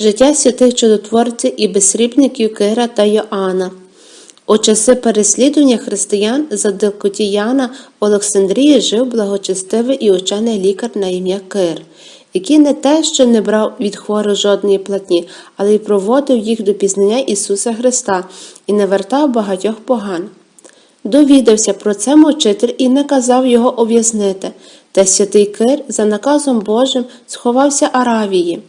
Життя святих чудотворців і безсрібників Кира та Йоанна. У часи переслідування християн за Дилкотіяна в Олександрії жив благочестивий і учений лікар на ім'я Кир, який не те, що не брав від хворих жодної платні, але й проводив їх до пізнання Ісуса Христа і не вертав багатьох поган. Довідався про це мучитель і наказав його ув'язнити, та святий Кир за наказом Божим сховався Аравії.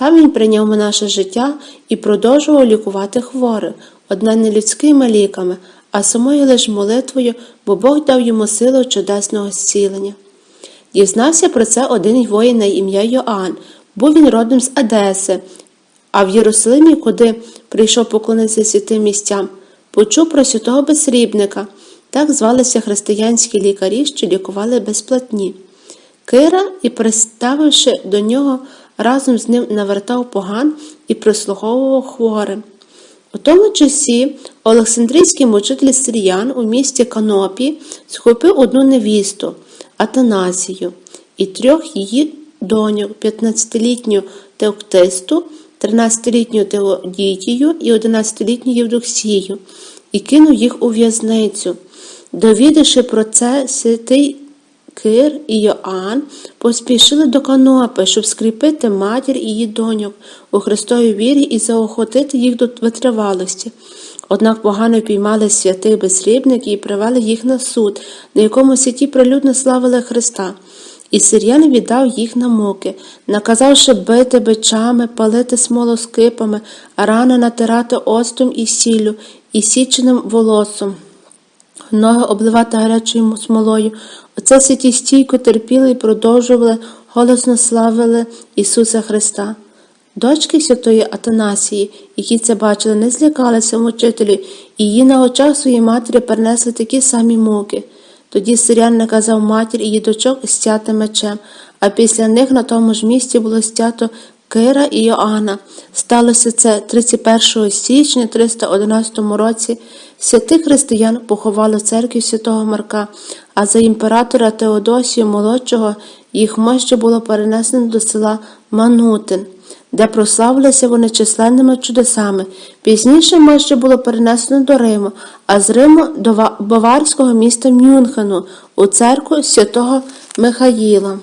Там він прийняв наше життя і продовжував лікувати хворих, одна не людськими ліками, а самою лиш молитвою, бо Бог дав йому силу чудесного зцілення. Дізнався про це один воїн на ім'я Йоанн, був він родом з Одеси, а в Єрусалимі, куди прийшов поклонитися святим місцям, почув про святого безсрібника. Так звалися християнські лікарі, що лікували безплатні. Кира і, приставивши до нього, разом з ним навертав поган і прислуговував хворим. У тому часі Олександрійський мучитель Сиріян у місті Канопі схопив одну невісту Атанасію і трьох її доньок, 15-літню Теоктисту, 13-літню Теодітію і 11-літню Євдоксію, і кинув їх у в'язницю. Довідавши про це, святий Кир і Йоанн поспішили до Канопи, щоб скріпити матір і її доньок у Христовій вірі і заохотити їх до витривалості. Однак погано піймали святих безсрібників і привели їх на суд, на якому святі прилюдно славили Христа. І сир'ян віддав їх на муки, наказавши бити бичами, палити смолоскипами, рани натирати оцтом і сіллю, і січеним волосом ноги обливати гарячою смолою. Оце святі стійко терпіли і продовжували, голосно славили Ісуса Христа. Дочки святої Атанасії, які це бачили, не злякалися мучителю, і її на очах своєї матері перенесли такі самі муки. Тоді сирян наказав матір її дочок стяти мечем, а після них на тому ж місці було стято Кира і Йоанна. Сталося це 31 січня 311 році. Святих християн поховали в церкві святого Марка, а за імператора Теодосію молодшого їх мощі було перенесено до села Манутин, де прославилися вони численними чудесами. Пізніше мощі було перенесено до Риму, а з Риму до баварського міста Мюнхену у церкву святого Михаїла.